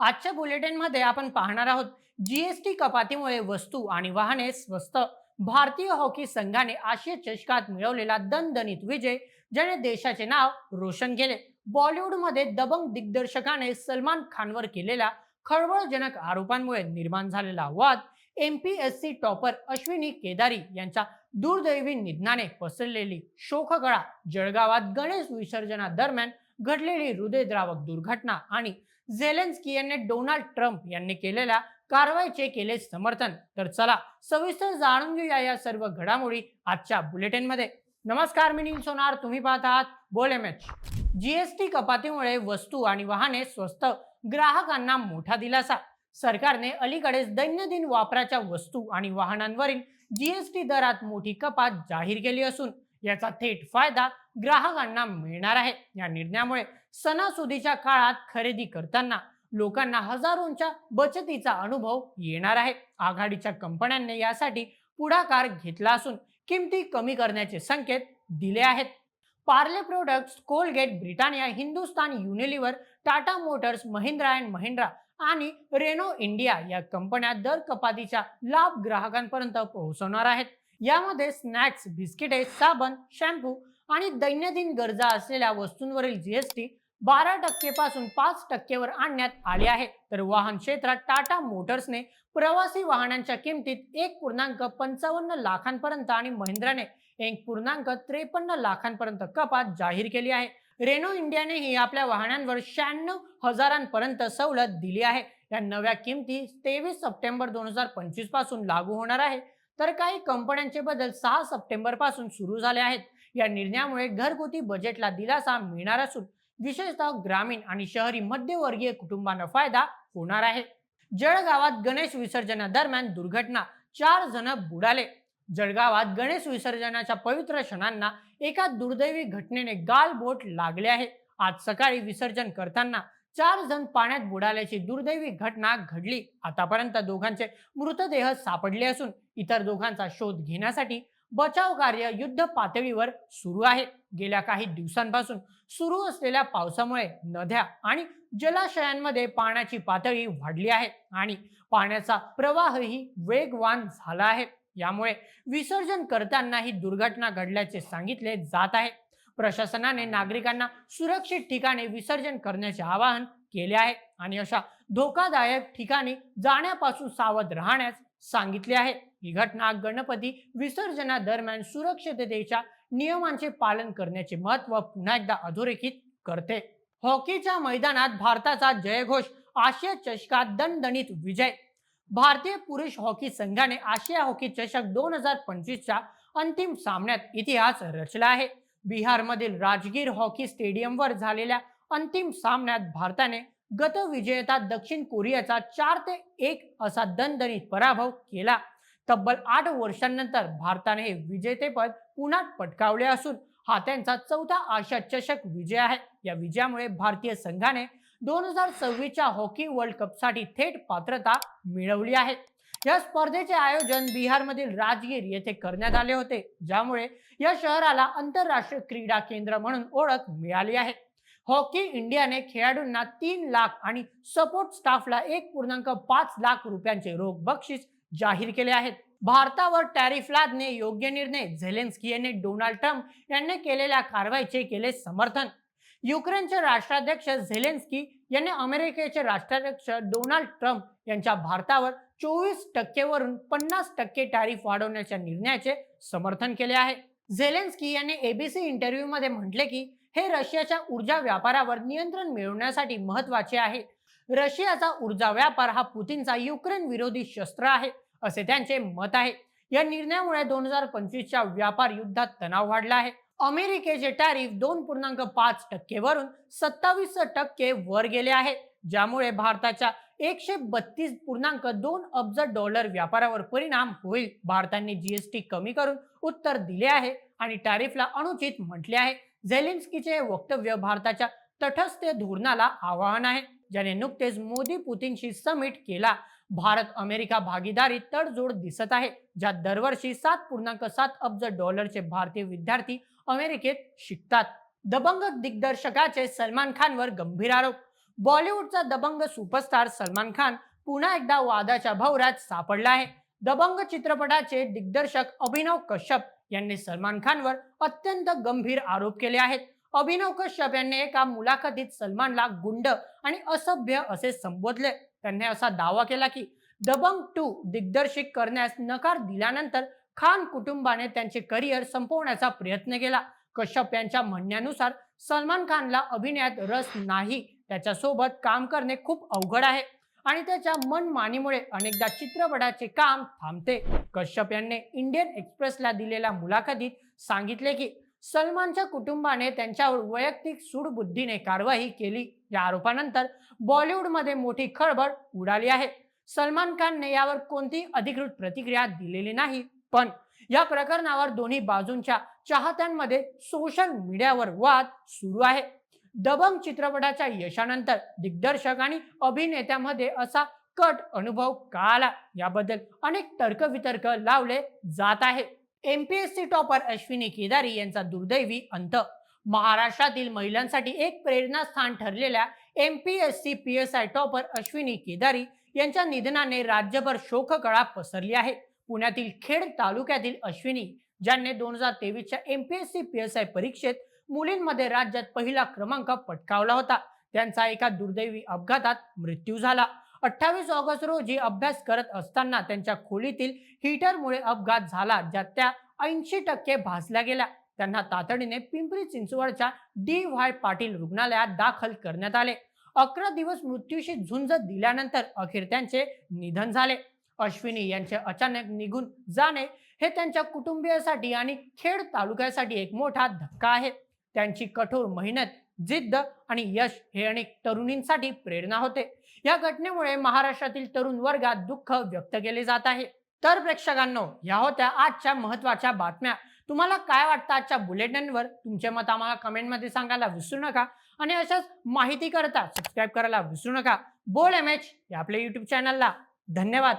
आजच्या बुलेटिनमध्ये आपण पाहणार आहोत जीएसटी कपातीमुळे वस्तू आणि वाहने स्वस्त. भारतीय हॉकी संघाने आशिया चषकात मिळवलेला दणदणीत विजय ज्याने देशाचे नाव रोशन केले. बॉलिवूडमध्ये दबंग दिग्दर्शकाने सलमान खानवर केलेल्या खळबळजनक आरोपांमुळे निर्माण झालेला वाद M P S C topper Ashwini Kedari यांच्या दुर्दैवी निधनाने पसरलेली शोककळा जळगावात गणेश विसर्जनादरम्यान घडलेली हृदयद्रावक दुर्घटना आणि झेलेन्स्की यांनी डोनाल्ड ट्रम्प यांनी केलेल्या कारवाईचे केले समर्थन. तर चला सविस्तर जाणून घेऊया या सर्व घडामोडी आजच्या बुलेटिनमध्ये. नमस्कार मी नील सोनार. तुम्ही पाहत आहात बोल एम एच. जीएसटी कपातीमुळे वस्तू आणि वाहने स्वस्त ग्राहकांना मोठा दिलासा. सरकारने अलीकडेच दैनंदिन वापराच्या वस्तू आणि वाहनांवरील जीएसटी दरात मोठी कपात जाहीर केली असून याचा थेट फायदा ग्राहकांना मिळणार आहे. या निर्णयामुळे सणासुदीच्या काळात खरेदी करताना लोकांना हजारोंच्या बचतीचा अनुभव येणार आहे. आघाडीच्या कंपन्यांनी यासाठी पुढाकार घेतला असून किमती कमी करण्याचे संकेत दिले आहेत. Parle products Colgate Britannia Hindustan Unilever Tata motors Mahindra and Mahindra आणि रेनो इंडिया या कंपन्या दर कपातीचा लाभ ग्राहकांपर्यंत पोहोचवणार आहेत. यामध्ये स्नॅक्स बिस्किटे साबण शॅम्पू आणि दैनंदिन गरजा असलेल्या वस्तूंवरील जीएसटी बारा टक्के पासून पाच टक्केवर आणण्यात आले आहे. तर वाहन क्षेत्रात टाटा मोटर्सने प्रवासी वाहनांच्या किमतीत एक पूर्णांक पंचावन्न लाखांपर्यंत आणि महिंद्राने एक पूर्णांक त्रेपन्न लाखांपर्यंत कपात जाहीर केली आहे. रेनो इंडियानेही आपल्या वाहनांवर शहाण्णव हजारांपर्यंत सवलत दिली आहे. या नव्या किमती तेवीस सप्टेंबर दोन हजार पंचवीसपासून लागू होणार आहे. तर काही कंपन्यांचे बदल सहा सप्टेंबरपासून सुरू झाले आहेत. या निर्णयामुळे घरगुती बजेटला दिलासा मिळणार असून विशेषतः ग्रामीण आणि शहरी मध्यवर्गीय कुटुंबांना फायदा होणार आहे. जळगावात गणेश विसर्जनादरम्यान दुर्घटना चार जण बुडाले. जळगावात गणेश विसर्जनाच्या पवित्र क्षणांना एका दुर्दैवी घटनेने गाल बोट लागले आहे. आज सकाळी विसर्जन करताना चार जण पाण्यात बुडाल्याची दुर्दैवी घटना घडली. आतापर्यंत दोघांचे मृतदेह सापडले असून इतर दोघांचा शोध घेण्यासाठी बचाव कार्य युद्ध पातळीवर सुरू आहे. गेल्या काही दिवसांपासून सुरू असलेल्या पावसामुळे नद्या आणि जलाशयांमध्ये पाण्याची पातळी वाढली आहे आणि पाण्याचा प्रवाहही वेगवान झाला आहे. यामुळे विसर्जन करताना ही दुर्घटना घडल्याचे सांगितले जात आहे. प्रशासनाने नागरिकांना सुरक्षित ठिकाणी विसर्जन करण्याचे आवाहन केले आहे. आणि अशा धोकादायक ठिकाणी जाण्यापासून सावध राहण्यास सांगितले आहे. ही घटना गणपती विसर्जनादरम्यान सुरक्षिततेच्या नियमांचे पालन करण्याचे महत्त्व पुन्हा एकदा अधोरेखित करते. हॉकीच्या मैदानात भारताचा जयघोष आशिया चषकात दणदणीत विजय. भारतीय पुरुष हॉकी संघाने आशिया हॉकी चषक दोन हजार पंचवीसच्या अंतिम सामन्यात इतिहास रचला आहे. बिहारमधील राजगीर हॉकी स्टेडियमवर झालेल्या अंतिम सामन्यात भारताने गतविजेता दक्षिण कोरियाचा चार ते एक असा दणदणीत पराभव केला. तब्बल आठ वर्षांनंतर भारताने हे विजेतेपद पुन्हा पटकावले असून हा त्यांचा चौथा आशिया चषक विजय आहे. या विजयामुळे भारतीय संघाने दोन हजार सव्वीसच्या हॉकी वर्ल्ड कपसाठी थेट पात्रता मिळवली आहे. या स्पर्धेचे आयोजन बिहारमधील राजगीर येथे करण्यात आले होते ज्यामुळे या शहराला आंतरराष्ट्रीय क्रीडा केंद्र म्हणून ओळख मिळाली आहे. हॉकी इंडियाने खेळाडूंना तीन लाख आणि सपोर्ट स्टाफला एक पूर्णांक पाच लाख रुपयांचे रोख बक्षीस जाहीर केले आहेत भारतावर टॅरिफ लादणे योग्य निर्णय झेलेन्स्की यांनी डोनाल्ड ट्रम्प यांनी केलेल्या कारवाईचे केले समर्थन. युक्रेनचे राष्ट्राध्यक्ष झेलेन्स्की यांनी अमेरिकेचे राष्ट्राध्यक्ष डोनाल्ड ट्रम्प यांच्या भारतावर चोवीस टक्केवरून पन्नास टक्के टॅरिफ वाढवण्याच्या निर्णयाचे समर्थन केले आहे. झेलेन्स्की यांनी एबीसी इंटरव्ह्यू मध्ये म्हटले की हे रशियाच्या ऊर्जा व्यापारावर नियंत्रण मिळवण्यासाठी महत्त्वाचे आहे. रशियाचा ऊर्जा व्यापार हा पुतीनचा युक्रेन विरोधी शस्त्र आहे असे त्यांचे मत आहे. या निर्णयामुळे दोन हजार पंचवीसच्या व्यापार युद्धात तणाव वाढला आहे. अमेरिकेचे टॅरिफ दोन पूर्णांक पाच टक्केवरून सत्तावीस टक्के वर गेले आहे ज्यामुळे भारताच्या एकशे बत्तीस पूर्णांक दोन अब्ज डॉलर व्यापारावर परिणाम होईल. भारताने जीएसटी कमी करून उत्तर दिले आहे आणि टॅरिफला अनुचित म्हटले आहे. झेलिन्स्कीचे वक्तव्य भारताच्या तटस्थ धोरणाला आवाहन आहे ज्याने नुकतेच मोदी पुतीनशी समिट केला. भारत अमेरिका भागीदारी तडजोड दिसत आहे ज्यात दरवर्षी सात पूर्णांक सात अब्ज डॉलरचे भारतीय विद्यार्थी अमेरिकेत शिकतात. दबंग दिग्दर्शकाचे सलमान खानवर गंभीर आरोप. बॉलिवूडचा दबंग सुपरस्टार सलमान खान पुन्हा एकदा वादाच्या भवरात सापडला आहे. दबंग चित्रपटाचे दिग्दर्शक अभिनव कश्यप यांनी सलमान खानवर अत्यंत गंभीर आरोप केले आहेत. अभिनव कश्यप यांनी एका मुलाखतीत सलमानला गुंड आणि असभ्य असे संबोधले. त्यांनी असा दावा केला की दबंग टू दिग्दर्शित करण्यास नकार दिल्यानंतर खान कुटुंबाने त्यांचे करिअर संपवण्याचा प्रयत्न केला. कश्यप यांच्या म्हणण्यानुसार सलमान खानला अभिनयात रस नाही. त्याच्यासोबत काम करणे खूप अवघड आहे आणि त्याच्या मनमानीमुळे अनेकदा चित्रपटाचे काम थांबते. कश्यप यांनी इंडियन एक्सप्रेसला दिलेल्या मुलाखतीत सांगितले की सलमानच्या कुटुंबाने त्यांच्यावर वैयक्तिक सूडबुद्धीने कारवाई केली. या आरोपानंतर बॉलिवूडमध्ये मोठी खळबळ उडाली आहे. सलमान खानने यावर कोणतीही अधिकृत प्रतिक्रिया दिलेली नाही. पण या प्रकरणावर दोन्ही बाजूंच्या चाहत्यांमध्ये सोशल मीडियावर वाद सुरू आहे. दबंग चित्रपटाच्या यशानंतर दिग्दर्शक आणि अभिनेत्यामध्ये असा कट अनुभव का आला? याबद्दल अनेक तर्कवितर्क लावले जात आहे. एमपीएससी टॉपर अश्विनी केदारी यांचा दुर्दैवी अंत. महाराष्ट्रातील महिलांसाठी एक प्रेरणास्थान ठरलेल्या M P S C P S I topper Ashwini Kedari यांच्या निधनाने राज्यभर शोककळा पसरली आहे. पुण्यातील खेड तालुक्यातील अश्विनी ज्यांनी दोन हजार तेवीसच्या एमपीएससी पी एस आय परीक्षेत मुलींमध्ये राज्यात पहिला क्रमांक पटकावला होता. त्यांचा एका दुर्दैवी अपघातात मृत्यू झाला. अठ्ठावीस ऑगस्ट रोजी अभ्यास करत असताना त्यांच्या खोलीतील हीटरमुळे अपघात झाला ज्यात त्या ऐंशी टक्के भाजल्या गेल्या. त्यांना तातडीने पिंपरी चिंचवडच्या डी व्हाय पाटील रुग्णालयात दाखल करण्यात आले. अकरा दिवस मृत्यूशी झुंज दिल्यानंतर अखेर त्यांचे निधन झाले. अश्विनी यांचे अचानक निघून जाणे हे त्यांच्या कुटुंबियासाठी आणि खेड तालुक्यासाठी एक मोठा धक्का आहे. त्यांची कठोर मेहनत जिद्द आणि यश हे अनेक तरुणींसाठी प्रेरणा होते. या घटनेमुळे महाराष्ट्रातील तरुण वर्गात दुःख व्यक्त केले जात आहे. तर प्रेक्षकांनो या होत्या आजच्या महत्त्वाच्या बातम्या. तुम्हाला काय वाटतं आजच्या बुलेटिनवर? तुमचे मत आम्हाला कमेंटमध्ये सांगायला विसरू नका. आणि अशाच माहिती करता सबस्क्राईब करायला विसरू नका. बोल एम एच या आपल्या युट्यूब चॅनलला धन्यवाद.